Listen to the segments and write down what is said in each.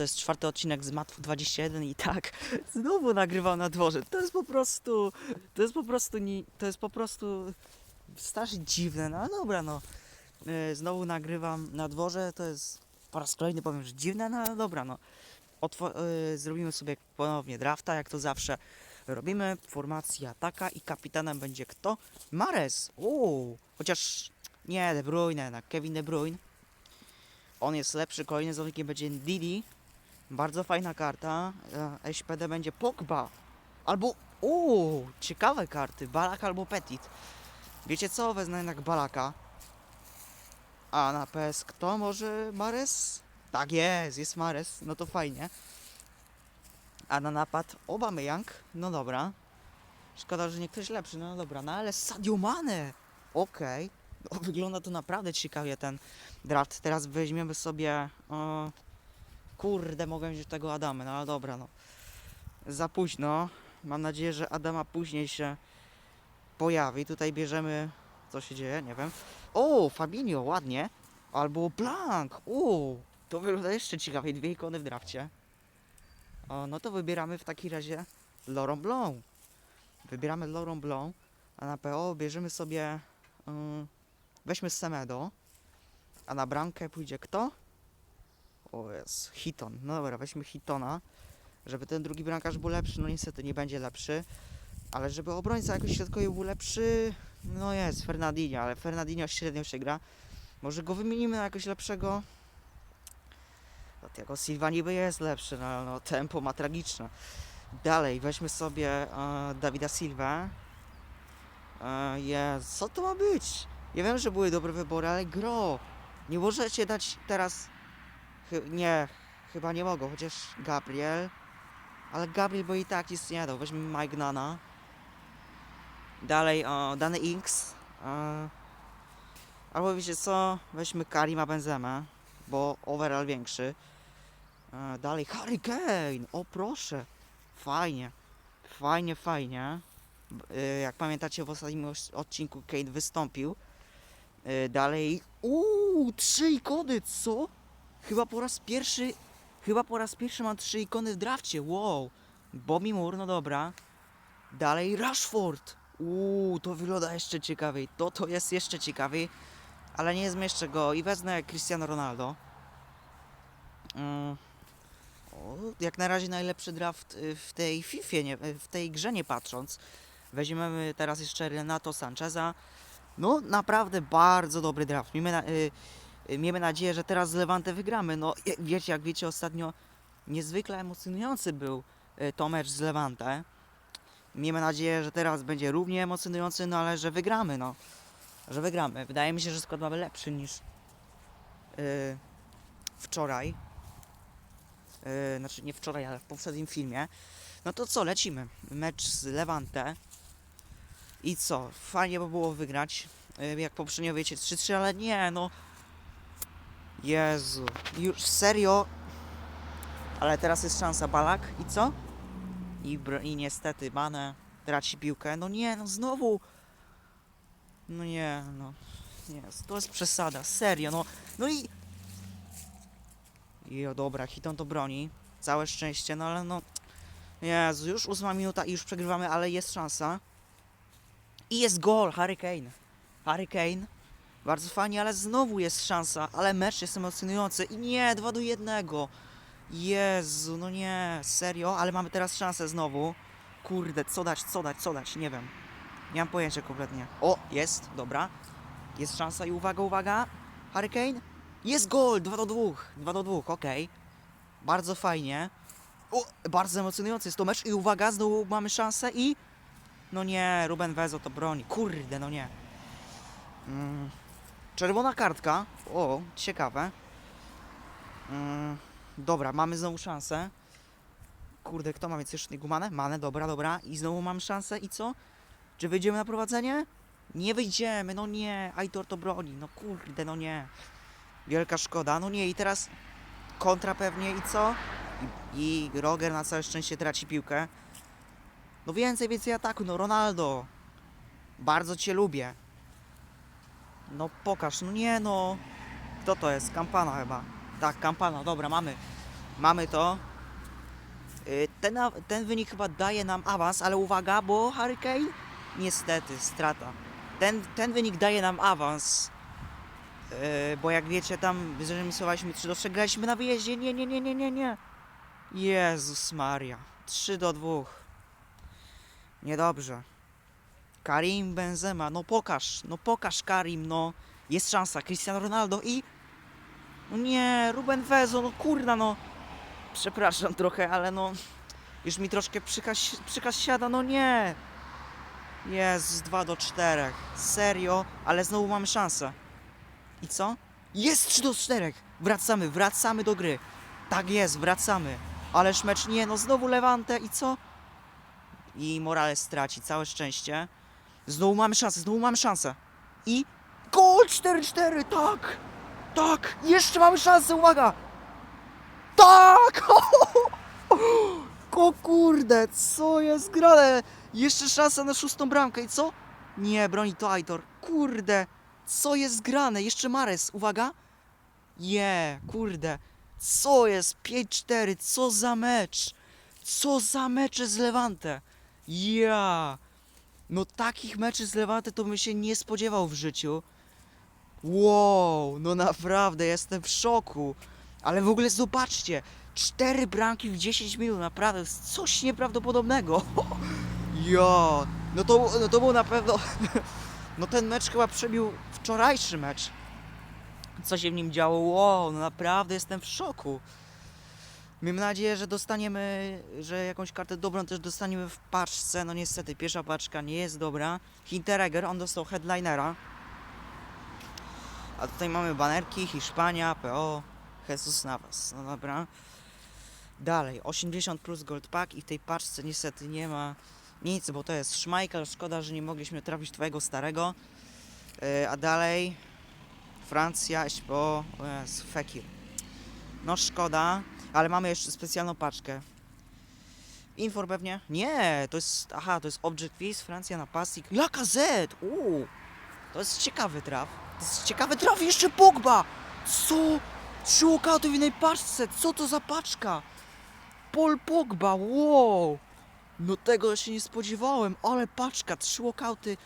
to jest czwarty odcinek z Matwu 21 i tak, znowu nagrywał na dworze. To jest po prostu, to jest po prostu, nie, to jest po prostu strasznie dziwne, no dobra, no. E, Znowu nagrywam na dworze, to jest po raz kolejny powiem, że dziwne, no dobra, no. Otwo- e, zrobimy sobie ponownie drafta, jak to zawsze robimy. Formacja taka i kapitanem będzie kto? Mares! Uuu, chociaż nie, De Bruyne, jednak Kevin De Bruyne. On jest lepszy, kolejny zawodnikiem będzie Didi. Bardzo fajna karta. E, SPD będzie Pogba. Albo, uuu, ciekawe karty. Balak albo Petit. Wiecie co? Wezmę jednak Balaka. A na PS kto? Może Mares? Tak jest, jest Mares. No to fajnie. A na napad Aubameyang. No dobra. Szkoda, że nie ktoś lepszy. No dobra, no ale Sadio Mane. Okej. No, wygląda to naprawdę ciekawie ten draft. Teraz weźmiemy sobie. Kurde, mogłem wziąć tego Adamy, no ale dobra, no. Za późno. Mam nadzieję, że Adama później się pojawi. Tutaj bierzemy. Co się dzieje? Nie wiem. O, Fabinho, ładnie. Albo Blank. O, to wygląda jeszcze ciekawiej. Dwie ikony w drafcie. O, no to wybieramy w takim razie Laurent Blanc. Wybieramy Laurent Blanc, a na PO bierzemy sobie. Ym, weźmy Semedo. A na bramkę pójdzie kto? O jest, Hiton. No dobra, weźmy Hitona. Żeby ten drugi bramkarz był lepszy, no niestety nie będzie lepszy. Ale żeby obrońca jakoś środkowy był lepszy, no jest Fernandinho, ale Fernandinho średnio się gra. Może go wymienimy na jakoś lepszego. No tego Silva niby jest lepszy, no, no tempo ma tragiczne. Dalej, weźmy sobie e, Dawida Silva. E, co to ma być? Ja wiem, że były dobre wybory, ale gro. Nie możecie dać teraz. Nie, chyba nie mogą, chociaż Gabriel. Ale Gabriel, bo i tak nic nie dał. Weźmy Mike Nana. Dalej, o, Dany Inks. E, albo wiecie co? Weźmy Karima Benzema, bo overall większy. E, dalej, Harry Kane. O proszę. Fajnie. Fajnie, fajnie. Y, Jak pamiętacie, w ostatnim os- odcinku Kane wystąpił. Y, Dalej. Uuu, trzy ikony, co? Chyba po raz pierwszy. Chyba po raz pierwszy mam trzy ikony w drafcie. Wow. Bobby Moore, no dobra. Dalej Rashford. Uuu, to wygląda jeszcze ciekawiej. To to jest jeszcze ciekawiej. Ale nie zmieszczę go i wezmę Cristiano Ronaldo. Mm. O, jak na razie najlepszy draft y, w tej FIFA, nie, w tej grze nie patrząc. Weźmiemy teraz jeszcze Renato Sancheza. No naprawdę bardzo dobry draft. Y, y, miejmy nadzieję, że teraz z Levante wygramy. No wiecie, jak wiecie ostatnio niezwykle emocjonujący był y, to mecz z Levante. Miejmy nadzieję, że teraz będzie równie emocjonujący, no ale że wygramy, no. Że wygramy. Wydaje mi się, że skład mamy lepszy niż y, wczoraj. Yy, znaczy nie wczoraj, ale w poprzednim filmie. No to co, lecimy. Mecz z Levante. I co? Fajnie by było wygrać. Yy, jak poprzednio wiecie 3-3, ale nie, no. Jezu. Już serio. Ale teraz jest szansa Balak. I co? I, i niestety Mane traci piłkę. No nie, no znowu. No nie, no. Nie, to jest przesada, serio, no. No i i o dobra, Hiton to broni. Całe szczęście, no ale no. Jezu, już ósma minuta i już przegrywamy, ale jest szansa. I jest gol, Harry Kane. Harry Kane. Bardzo fajnie, ale znowu jest szansa, ale mecz jest emocjonujący. I nie, 2 do 1. Jezu, no nie, serio, ale mamy teraz szansę znowu. Kurde, co dać, co dać, co dać, nie wiem. Nie mam pojęcia kompletnie. O, jest, dobra. Jest szansa i uwaga, uwaga. Harry Kane. Jest gol! 2 do 2. 2 do 2, okej. Bardzo fajnie. O, bardzo emocjonujący jest to mecz i uwaga, znowu mamy szansę i... No nie, Ruben Wezo to broni. Kurde, no nie. Mm. Czerwona kartka. O, ciekawe. Mm. Dobra, mamy znowu szansę. Kurde, kto ma więcej sztucznych Manę? Manę, dobra, dobra. I znowu mam szansę i co? Czy wyjdziemy na prowadzenie? Nie wyjdziemy, no nie. Aitor to broni, no kurde, no nie. Wielka szkoda. No nie, i teraz kontra pewnie i co? I, i Roger na całe szczęście traci piłkę. No więcej, więcej ataku. No Ronaldo. Bardzo cię lubię. No pokaż, no nie no. Kto to jest? Kampana chyba. Tak, kampana, dobra, mamy. mamy to. Y, Ten, ten wynik chyba daje nam awans, ale uwaga, bo Hurricane niestety strata. Ten, ten wynik daje nam awans. Yy, bo jak wiecie, tam zremisowaliśmy 3 do 3, graliśmy na wyjeździe. Nie, nie, nie, nie, nie, nie. Jezus Maria. 3 do 2. Niedobrze. Karim Benzema, no pokaż, no pokaż Karim, no. Jest szansa, Cristiano Ronaldo i... No nie, Ruben Vezo, no kurna, no. Przepraszam trochę, ale no... Już mi troszkę przykas, przykas siada, no nie. Jest 2 do 4. Serio, ale znowu mamy szansę. I co? Jest 3 do 4. Wracamy, wracamy do gry. Tak jest, wracamy. Ależ mecz nie, no znowu Levante i co? I Morales straci, całe szczęście. Znowu mamy szansę, znowu mamy szansę. I gol 4-4, tak! Tak! Jeszcze mamy szansę, uwaga! Tak! O kurde, co jest grane? Jeszcze szansa na szóstą bramkę i co? Nie, broni to Aitor. Kurde, co jest grane? Jeszcze Mares, uwaga. Je, kurde. Co jest? 5-4, co za mecz? Co za mecze z Levante? Ja. No takich meczy z Levante to bym się nie spodziewał w życiu. Wow, no naprawdę, jestem w szoku. Ale w ogóle zobaczcie, cztery bramki w 10 minut, naprawdę, coś nieprawdopodobnego. Ja, no to, no to był na pewno, no ten mecz chyba przebił wczorajszy mecz. Co się w nim działo, wow, no naprawdę jestem w szoku. Miejmy nadzieję, że dostaniemy, że jakąś kartę dobrą też dostaniemy w paczce. No niestety, pierwsza paczka nie jest dobra. Hinteregger, on dostał headlinera. A tutaj mamy banerki, Hiszpania, PO, Jesus Navas. No dobra. Dalej, 80 plus gold pack i w tej paczce niestety nie ma nic, bo to jest Schmeichel. Szkoda, że nie mogliśmy trafić twojego starego. Yy, a dalej Francja, SPO, Fekir. No szkoda, ale mamy jeszcze specjalną paczkę. Infor pewnie? Nie, to jest, aha, to jest Object Fees, Francja na pasik. Lacazette, uuu, to jest ciekawy traf. To jest ciekawy traf, jeszcze Pogba! Co? Trzy walkouty w jednej paczce, co to za paczka? Paul Pogba, wow! No tego się nie spodziewałem, ale paczka, trzy walkouty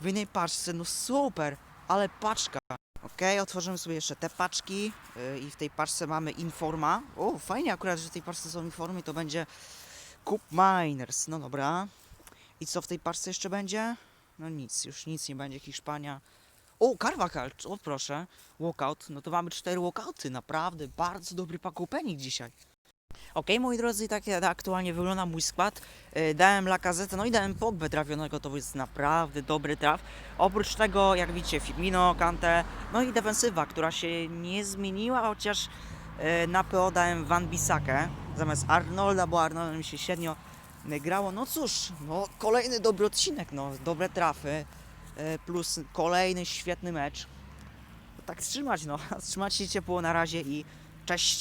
w jednej paczce, no super, ale paczka. Okej, otworzymy sobie jeszcze te paczki yy, i w tej paczce mamy Informa. O, fajnie akurat, że w tej paczce są Informy, to będzie Cup Miners, no dobra. I co w tej paczce jeszcze będzie? No nic, już nic nie będzie, Hiszpania. O, Carvajal, o proszę, walkout, no to mamy cztery walkouty, naprawdę, bardzo dobry pack opening dzisiaj. Okej, moi drodzy, tak jak aktualnie wygląda mój skład. Yy, Dałem Lacazette, no i dałem Pogbę trafionego, to jest naprawdę dobry traf. Oprócz tego, jak widzicie, Firmino, Kante, no i defensywa, która się nie zmieniła, chociaż yy, na PO dałem Van Bissakę zamiast Arnolda, bo Arnoldem mi się średnio yy, grało. No cóż, no kolejny dobry odcinek, no dobre trafy, plus kolejny świetny mecz. Tak trzymać, no, trzymać się ciepło na razie i cześć.